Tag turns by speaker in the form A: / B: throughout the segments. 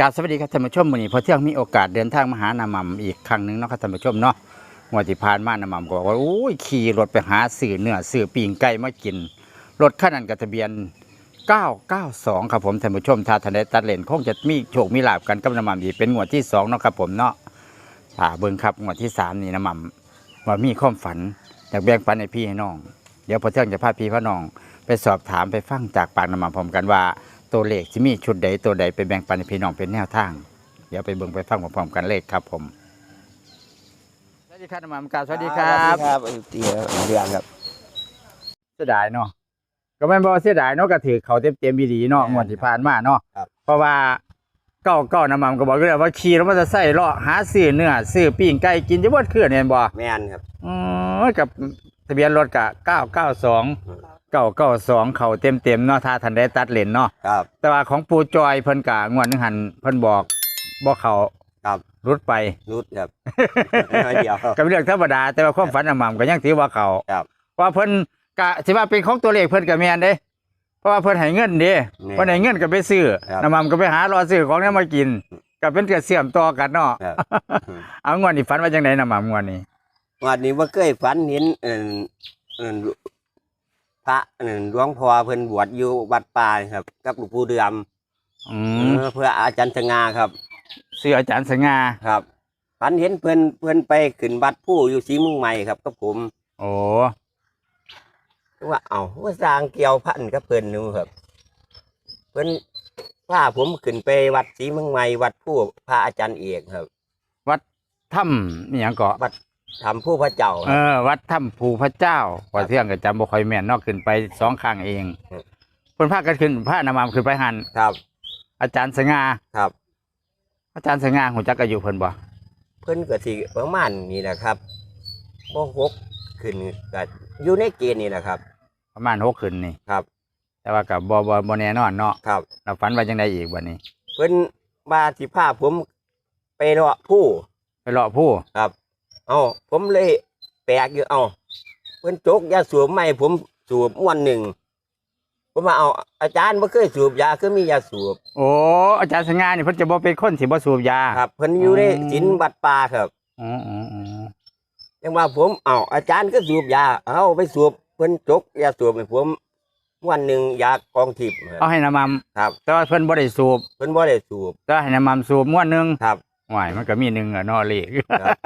A: กาบสวัสดีครับท่านผู้ชมวันนี้พอเที่ยงมีโอกาสเดินทางมาหานำมัมอีกครั้งหนึ่งเนาะครับท่านผู้ชมเนาะงวดที่ผ่านมานำมัมก็บอกว่าโอ้ยขี่รถไปหาสื่อเนื้อสื่อปีงไก่มากิน รถคันนั้นกับทะเบียน 992 ครับผมท่านผู้ชม ถ้าท่านได้ตัดเลนคงจะมีโชคมีลาบกันกับนำมัมอีกเป็นงวดที่2เนาะครับผมเนาะอ่าเบิ่งครับงวดที่ 3 นี่นำมัมว่ามีความฝันอยากแบ่งปันให้พี่ให้น้อง เดี๋ยวพอเที่ยงจะพาพี่พาน้อง ไปสอบถามไปฟังจากปากนำมัมพร้อมกันว่า ตัวเลขที่มีชุดใดตัวใดไปแบ่งปันให้พี่น้องเป็นแนวทาง เดี๋ยวไปเบิ่งไปฟังพร้อมๆกันเลขครับผมสวัสดีครับนำมัมกราบสวัสดีครับ
B: ครับเตียเดือนครับ
A: เสียดายเนาะก็แม่นบ่ว่าเสียดายเนาะก็ถือเขาเต็มเต็มๆดีๆเนาะงวดที่ผ่านมาเนาะ
B: ครับ
A: เพราะว่าเก้าเก้าน้ำมันก็บอกอยู่แล้วว่าขี่รถมอเตอร์ไซค์เลาะหาซื้อเนื้อซื้อปิ้งไก่กินจะบ่คืนเห็นบ่
B: แม่นครับ
A: อือกับทะเบียนรถกะ992 992เขาเต็มๆเนาะถ้าท่านได้ตัดเลนเนาะ
B: ครับ
A: แต่ว่าของปูจอยเพิ่นกะงวดหนึงหันเพิ่นบอกบ่เขา
B: ครับ
A: รุดไป
B: รุดครับน้อยเดียวครับ
A: ก็เป็นเรื่องธรรมดาแต่ว่าความฝันน้ำมันก็ยังถือว่าเขา
B: ครับ
A: เพราะว่าเพิ่นกะสิว่าเป็นของตัวเลขเพิ่นก็แม่นเด้ เพราะว่าเพิ่นให้เงินเด้
B: แม่น
A: เพิ่นให้เงินก็ไปซื้อ
B: ครับ
A: น้ำมันก็ไปหารอซื้อของนี้มากินก็เป็นกระเสื่อมต่อกันเนาะ
B: ครับ
A: เอางวดนี้ฝันว่าจังไดน้ำมันงวดนี้
B: วันนี้ว่าเคยฝันเห็นเอิ่นเอิ่น พระเอิ่นหลวงพ่อเพิ่นบวชอยู่วัดป่าครับ กับหลวงปู่เดือม
A: อืม
B: เออเพื่ออาจารย์สง่าครับ
A: ซื้ออาจารย์สง่า
B: ครับฝันเห็นเพิ่นเพิ่นไปขึ้นวัดผู้อยู่ศรีเมุงใหม่ครับกับผม
A: โอ้
B: ว่าเอ้าว่าสร้างเกี่ยวพันกับเพิ่นนู่ครับ เพิ่นพาผมขึ้นไปวัดศรีเมุงใหม่วัดผู้พระอาจารย์เอกครับ
A: ถ้ำนี่หยังเกาะ
B: ทำผู้พระเจ้าค
A: เอ
B: รับ
A: อวัดถ้ำภูพระเจ้าพอเที่ยงก็จำบ่ค่อยแม่นเนอกขึ้นไปสองครั้งเอง
B: ครับ
A: เพิ่นพากันขึ้นพาน้ำมันขึ้นไปหัน
B: ครับ
A: อาจารย์สง่า
B: ครับ
A: อาจารย์สง่าหูจักอายุเพิ่นบ่
B: เพิ่นก็สิประมาณนี้แหละครับบ่หกขึ้นก็อยู่ในเกณฑ์นี่แหละครับ
A: ประมาณหกขึ้นนี่
B: ครับ
A: แต่ว่ากับบ่บ่บ่แน่นอนเนาะ
B: ครับ
A: เราฝันว่าจังไดอีกวันนี้
B: เพิ่นมาสิพาผมไปเลาะผู้
A: ไปเลาะผู้
B: ครับ เอ้าผมเลยแปลกอยู่เอ้าเพิ่นจกยาสูบไม่ผมสูบม้วนหนึ่งผมมาเอาอาจารย์บ่เคยสูบยาคือมียาสูบ
A: โอ้อาจารย์สง่านี่เพิ่นจะบ่เป็นคนสิบ่สูบยา
B: ครับเพิ่นอยู่ใน
A: อืม
B: ศีลบัดป่าครับ
A: อ๋ออ๋ออ๋อ
B: ยังว่าผมเอ้าอาจารย์ก็สูบยาเอาไปสูบเพิ่นจกยาสูบให้ผมม้วนหนึ่งยากองทิพย์ครับ
A: เอาให้น้ำมัน
B: ครับ
A: แต่ว่าเพิ่นบ่ได้สูบ
B: เพิ่นบ่ได้สูบ
A: แต่ว่าให้น้ำมันสูบม้วนหนึง
B: ครับ
A: หวายมันก็มีหนึงอะเนาะเลข
B: ครับ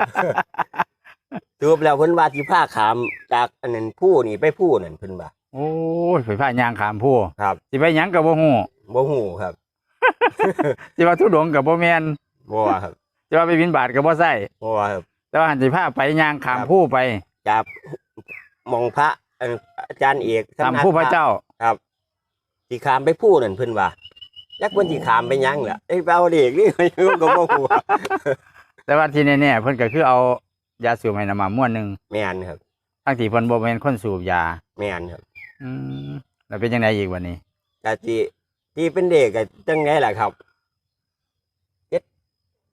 B: สูบแล้วเพิ่นว่าสิพาขามจากอันนั้นผู้นี่ไปผู้นั่นเพิ่นว่า
A: โอ้ยไปพายางขามผู้
B: ครับ
A: สิไปหยังก็บ่ฮู้
B: บ่ฮู้ครับ
A: สิว่าทุดงก็บ่แม่น
B: บ่ว่าครับ
A: สิว่าไปบินบาตก็บ่ใช่
B: บ่ว่าครับ
A: แต่ว่าหันสิพาไปยางขาม
B: ครับ
A: ผู้ไป
B: จากหมองพระเอ่ออาจารย์เอก
A: ตาม
B: สำนัก
A: ผู้พระเจ้า
B: ครับสิขามไปผู้นั่นเพิ่นว่า จักเพิ่นสิขามไปหยังล่ะไอ้เบาเด็กนี่ก็บ่ฮู้
A: แต่ว่าที่แน่ๆเพิ่นก็คือเอายาสูบให้น้ำมันม้วนหนึง
B: แม่นครับ
A: ทั้งที่เพิ่นบ่แม่นคนสูบยา
B: แม่นครับ
A: อืมแล้วเป็นจังไดอีกวันนี้
B: แต่ที่ที่เป็นเด็กก็จังไงล่ะครับเจ็ด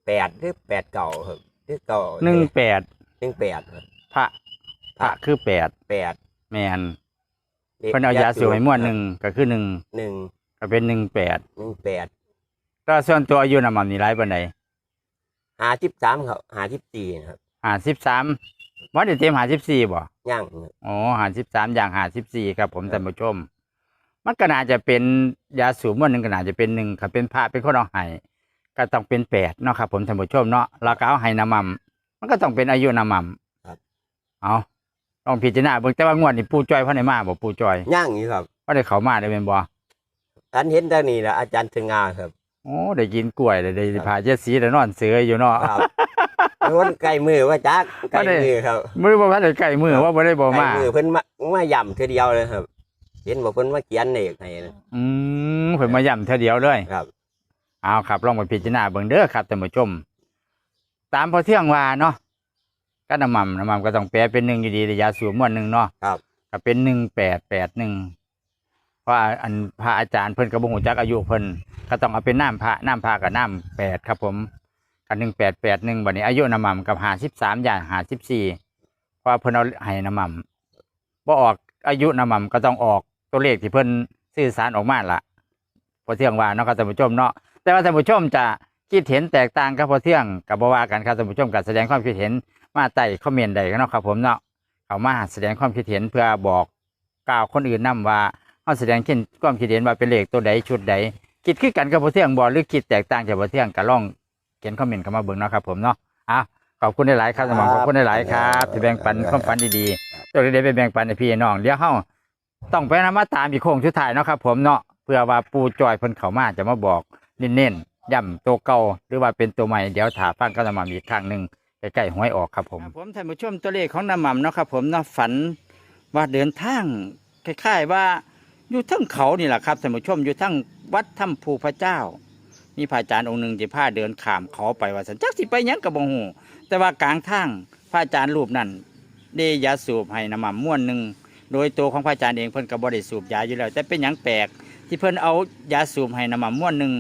B: แปดหรือแปดเก่าครับหรือเก่า
A: หนึ่งแปด
B: หนึ่งแปดครับ
A: พระพระคือแปด
B: แปด
A: แมนเพิ่นเอายาสูบให้ม้วนหนึ่งก็คือหนึ่ง
B: หนึ่ง
A: ก็เป็นหนึ่งแปด
B: หนึ่งแปด
A: ก็ส่วนตัวอายุน้ำมันนี่หลายปานใด
B: หาสิบสามครับหาสิบสี่ครับ
A: ห้าสิบสามว่าได้เต็มห้าสิบสี่บ่
B: ย่างครับ
A: อ๋อห้าสิบสามอย่างห้าสิบสี่ครับ ผมท่านผู้ชม มันก็น่าจะเป็นยาสูบม้วนหนึ่งก็น่าจะเป็นหนึ่งครับเป็นพระเป็นคนเอาให้ก็ต้องเป็นแปดเนาะครับผมท่านผู้ชมเนาะแล้วก็เอาให้น้ำมันมันก็ต้องเป็นอายุน้ำมันเอาลองพิจารณาเบิ่งแต่ว่างวดนี้ปู่จอยเพ่อในมาบ่ปู่จอย
B: ย่างอยู่ครับ
A: ว่าได้เขามาได้เป็นบ่
B: ท่านเห็นทางนี้แหละอาจารย์ถึงงาครับ
A: โอ้ได้กินกล้วยได้ได้ผ่าเจ็ดสีได้นอนเสืออยู่เนาะ
B: ครับมันไก่มือว่าจักไก่
A: บ่ได้
B: มือครับ
A: มือบ่ทันได้ใกล้มือว่าบ่ได้บ่
B: ไก่
A: มา
B: มือเพิ่นมามาย่ำเทีเดียวเลยครับ เห็นบอกเพิ่นมาเขียนเอกให้นะ
A: อืมเพิ่นมาย้ำเท่าเดียวเลย
B: ครับ
A: เอาครับลองไปพิจารณาเบิ่งเด้อครับท่านผู้ชม ตามพอเที่ยงว่าเนาะก็น้ำมันน้ำมันก็ต้องแปลเป็นหนึ่งอยู่ดีระยะสูงม้วนหนึ่งเนาะ
B: ครับ
A: ก็เป็นหนึ่งแปดแปดหนึ่ง เพราะอันพระอาจารย์เพิ่นก็บ่ฮู้จักอายุเพิ่นก็ต้องเอาเป็นน้ำพระน้ำพระกับน้ำแปดครับผมกันหนึ่งแปดแปดหนึ่งบัดนี้อายุน้ำมันกับหาสิบสามอย่างหาสิบสี่เพราะเพิ่นเอาให้น้ำมันบ่ออกอายุน้ำมันก็ต้องออกตัวเลขที่เพิ่นสื่อสารออกมาละพอเที่ยงว่าเนาะครับท่านผู้ชมเนาะแต่ว่าท่านผู้ชมจะคิดเห็นแตกต่างกับพอเที่ยงกับบว่ากันครับท่านผู้ชมกับแสดงความคิดเห็นมาใต้คอมเมนต์ใดก็เนาะครับผมเนาะเอามาแสดงความคิดเห็นเพื่อบอกกล่าวคนอื่นนํว่า เฮาแสดงเช่นความคิดเห็นว่าเป็นเลขตัวใดชุดใดคิดคือกันกับพอเที่ยงบ่หรือคิดแตกต่างจากพอเที่ยงก็ลองเขียนคอมเมนต์เข้ามาเบิ่งเนาะครับผมเนาะอะขอบคุณหลายๆครับสมองขอบคุณหลายๆครับที่แบ่งปันความฝันดีๆตัวเล็กๆไปแบ่งปันให้พี่น้องเดี๋ยวเฮาต้องไปนำมาตามอีกโค้งชุดท้ายเนาะครับผมเนาะเพื่อว่าปูจอยเพิ่นเขามาจะมาบอกเน้นๆย่ำตัวเก่าหรือว่าเป็นตัวใหม่เดี๋ยวถาฟังกับน้ำมันอีกครั้งหนึ่งใกล้ๆหวยออกครับผมผมท่านผู้ชมตัวเลขของน้ำมันเนาะครับผมเนาะฝันว่าเดินทางคล้ายๆว่า อยู่ทั้งเขานี่แหละครับท่านผู้ชมอยู่ทั้งวัดถ้ำภูพระเจ้า มีพระอาจารย์องค์หนึ่งที่พาเดินข้ามเขาไปว่าสันจักสิไปหยังกับบงหูแต่ว่ากลางทางพระอาจารย์รูปนั้นได้ยาสูบให้น้ำมันม้วนหนึ่งโดยตัวของพระอาจารย์เองเพิ่นก็บ่ได้สูบยาอยู่แล้ว แต่เป็นหยังแปลก ที่เพิ่นเอายาสูบให้น้ำมันม้วนหนึ่ง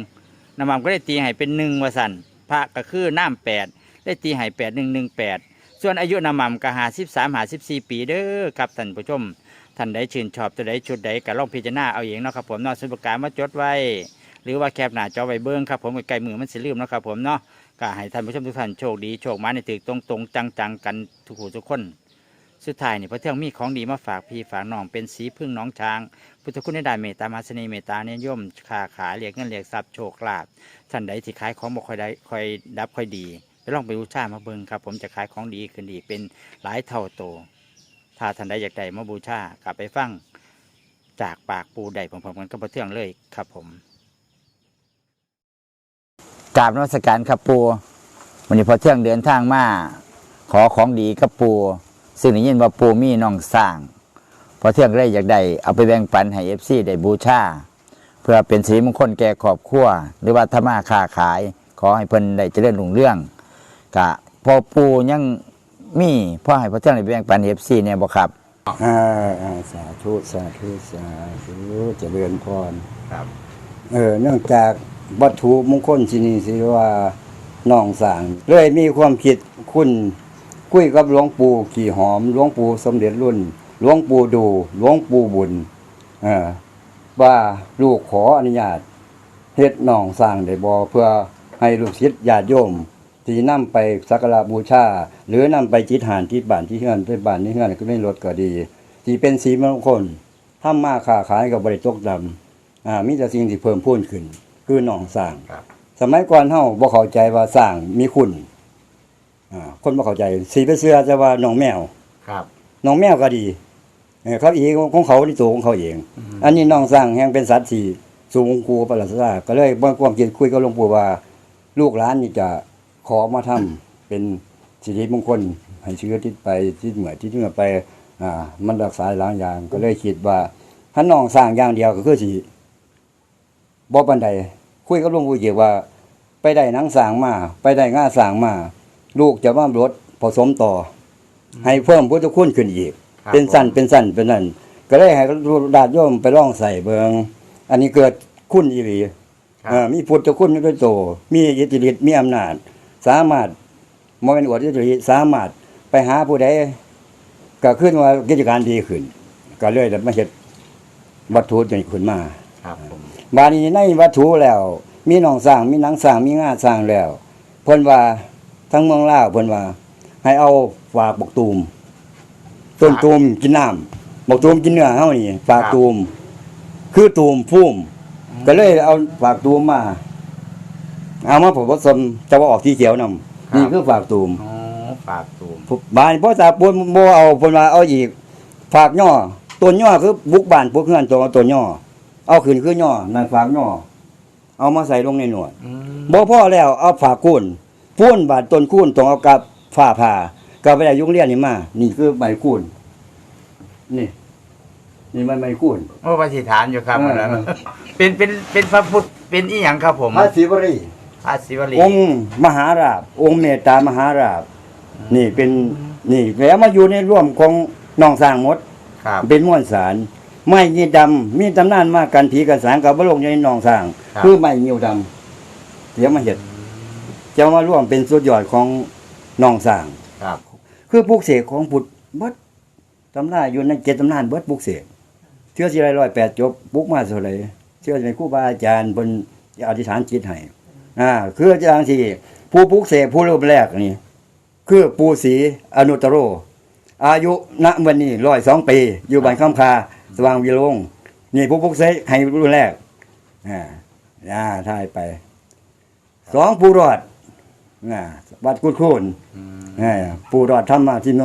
A: น้ำมันก็ได้ตีให้เป็นหนึ่งว่าสันพระก็คือน้ำแปดได้ตีให้แปดหนึ่งหนึ่งแปดส่วนอายุน้ำมันก็หาสิบสามหาสิบสี่ปีเด้อครับท่านผู้ชม ท่านใดชื่นชอบตัวใดชุดใดก็ลองพิจารณาเอาเองเนาะครับผมเนอกสุนประการมาจดไว้ หรือว่าแคปหน้าจอไว้เบิ้องครับผมใกลมือมันสิลืมเนาะครับผมเนาะก็ให้ท่านผู้ชมทุกท่านโชคดีโชคมาในตึกตรงตรงจังๆกันทุกหูทุกคน สุดท้ายนี่พระเที่ยงมีของดีมาฝากพี่ฝากน้องเป็นสีพึ่งน้องช้าง พุทธคุณในด้านเมตตามาเสน่ห์เมตตาเนี่ยย่อมค้าขายเรียกเงินเรียกทรัพย์โชคลาภท่านใดที่ขายของบ่ค่อยได้ค่อยดับค่อยดีไปลองไปบูชามาเบิ่งครับ ผมจะขายของดีขึ้นดีเป็นหลายเท่าโต ถ้าท่านใดอยากได้มาบูชากลับไปฟังจากปากปูใดผมผมกันก็พระเที่ยงเลยครับผมกราบนมัสการครับปูวันนี้พอเที่ยงเดินทางมาขอของดีกับปูซึ่งได้ยินว่าปูมีน้องสร้าง พอเที่ยงได้อยากได้เอาไปแบ่งปันให้เอฟซีได้บูชาเพื่อเป็นสีมงคลแก่ครอบครัวหรือว่าถ้ามาค้าขาย ขอให้เพิ่นได้เจริญรุ่งเรื่องกะพอปูยัง มีพ่อให้พอเที่ยงได้แบ่งปันเอฟซีเนี่ยบ่ครับ
C: อ่าอ่าสาธุสาธุสาธุเจริญพร
A: ครับ
C: เออ เนื่องจากวัตถุมงคลที่นี่สิว่าน้องสร้างเลยมีความคิดคุณคุยกับหลวงปู่ขี่หอมหลวงปู่สมเด็จรุ่นหลวงปู่ดูหลวงปู่บุญเออว่าลูกขออนุญาตเฮ็ดน้องสร้างได้บ่เพื่อให้ลูกศิษย์ญาติโยม ที่นำไปสักการะบูชา หรือนำไปจิตหานที่บ้านที่เฮือนไปบ้านที่เฮือนก็ไม่ลดก็ดี ที่เป็นสีมงคลทำมาค้าขายกับบริตกดำอ่ามีแต่สิ่งที่เพิ่มพูนขึ้น คือหนองสร้าง
A: ครับ
C: สมัยก่อนเฮาบ่เข้าใจว่าสร้างมีคุณอ่าคนบ่เข้าใจสีไปเสื้อจะว่าหนองแมว
A: ครับ
C: หนองแมวก็ดีเออเขาเองของเขาที่ตัวของเขาเอง อันนี้น้องสร้างแห่งเป็นสัตว์ที่สูงกูประหลาดซาก็เลยบ่ความคิดคุยกับหลวงปู่ว่า ลูกหลานนี่จะ ขอมาทำเป็นสิริมงคลให้เชื้อทิศไปทิศเหมือทิศเหนือไปอ่ามันรักษาหลายอย่างก็เลยคิดว่าถ้าน้องสร้างอย่างเดียวก็คือสิบ่ปานใดคุยกับหลวงปู่เกี่ยวว่า ไปได้หนังสร้างมา ไปได้ง่าสร้างมา ลูกจะมารถผสมต่ออให้เพิ่มพุทธคุณขึ้นอีก
A: ครับ
C: เป็นสั้นเป็นสั้นเป็นนั่นก็เลยให้ดาดโยมไปลองใส่เบิงอันนี้เกิดคุณอีหลี
A: ครับ
C: เอ่อมีพุทธคุณด้วยโต มีอิทธิฤทธิ์มีอำนาจ สามารถมเป็นอวดอิทธิฤทธิ์สามารถไปหาผู้ใดก็ขึ้นว่ากิจการดีขึ้น ก็เลยได้มาเฮ็ดวัตถุนี้ขึ้นมา
A: ครับผม
C: บาดนี้ในวัตถุแล้ว มีหนองสร้างมีหนังสร้างมีงาสร้างแล้วเพิ่นว่าทั้งเมืองลาวเพิ่นว่า ให้เอาฝากบกตูมต้นตูมกินน้ำบกตูมกินเนื้อเฮานี่ฝากตูม คือตูมพุ่มก็เลยเอาฝากตูมมา เอามาผสมจะว่าออกที่เขียวนำนี่คือฝากตูม
A: อ๋อฝากตูม
C: บ้านพ่อตาปูนบ่เอาเพิ่นว่าเอาอีกฝากย่อต้นย่อคือบุกบ้านพวกเฮือนตัวต้นย่อ เอาขึ้นคือย่อนั่นฝากย่อ เอามาใส่ลงในหนวด
A: อืม
C: บ่พอแล้วเอาฝากคูนพูนบาดต้นคูนต้องเอากับฝ้าผ่าก็ไปได้ยุงเรียนนี่มา นี่คือใบคูนนี่นี่มันใบคูน
A: โอ้ปฏิฐานอยู่ครับ
C: เออ
A: อันนั้นเป็นเป็นเป็นพระพุทธเป็นอีหยังครับผม
C: พระศิวรี
A: พระศิวลี
C: องค์มหาราบ องค์เมตตามหาราบ นี่เป็นนี่แล้วมาอยู่ในร่วมของน้องสร้างหมด
A: ครับ
C: เป็นม้วนสาร ไม้ยีดำมีตำนานมากกันผีกันสางกับบลงในหนองสร้าง
A: ครับ
C: คือไม้เงียวดำเดี๋ยวมาเห็ดจะมาร่วมเป็นสุดยอดของหนองสร้าง
A: ครับ
C: คือปลูกเสกของพุทธเบิดตำราอยู่ในเจ็ดตำนานเบิดปลูกเสกเชื่อสิไรร้อยแปดจบปลูกมาเท่าไหร่เชื่อสิเป็นครูบาอาจารย์บนอธิษฐานจิตให้ อ่าคืออย่างที่ผู้ปลุกเสกผู้รูปแรกนี่ คือปูศรีอนุตตโร อายุณวันนี้ร้อยสองปี อยู่บ้านคำคาสว่างวิโรงนี่ผู้ปลุกเสกให้รุ่นแรกอ่าอ่าถ่ายไปสองปูรอดอ่าวัดกุดคูนอ่าปูรอดธรรมาทิโน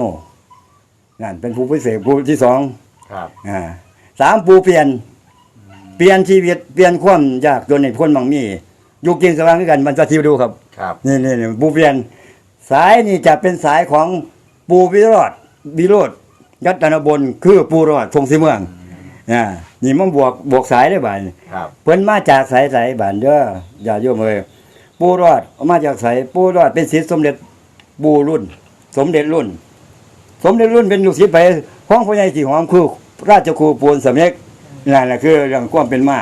C: นั่นเป็นผู้พิเศษผู้ที่สอง
A: ครับ
C: อ่าสามปูเปลี่ยน เปลี่ยนชีวิตเปลี่ยนความยากจนในพ้นบางมี อยู่กินสว่างด้วยกันมันจะทิวดูครับ
A: ครับ
C: นี่นี่นี่ปูเปลี่ยน สายนี่จะเป็นสายของปูวิโรดวิโรดยัตนบนคือปูรอดทรงสีเมืองอ่านี่มันบวกบวกสายได้บ่าย
A: ครับ
C: เพิ่นมาจากสายสายบ้านเด้ออย่าโยมเอ้ยปูรอดมาจากสายปูรอดเป็นศิษย์สมเด็จปูรุ่น สมเด็จรุ่น สมเด็จรุ่นเป็นลูกศิษย์ไปห้องพ่อใหญ่สีหอมคือราชครูปูนสำเร็จนั่นแหละคือเรื่องความเป็นมา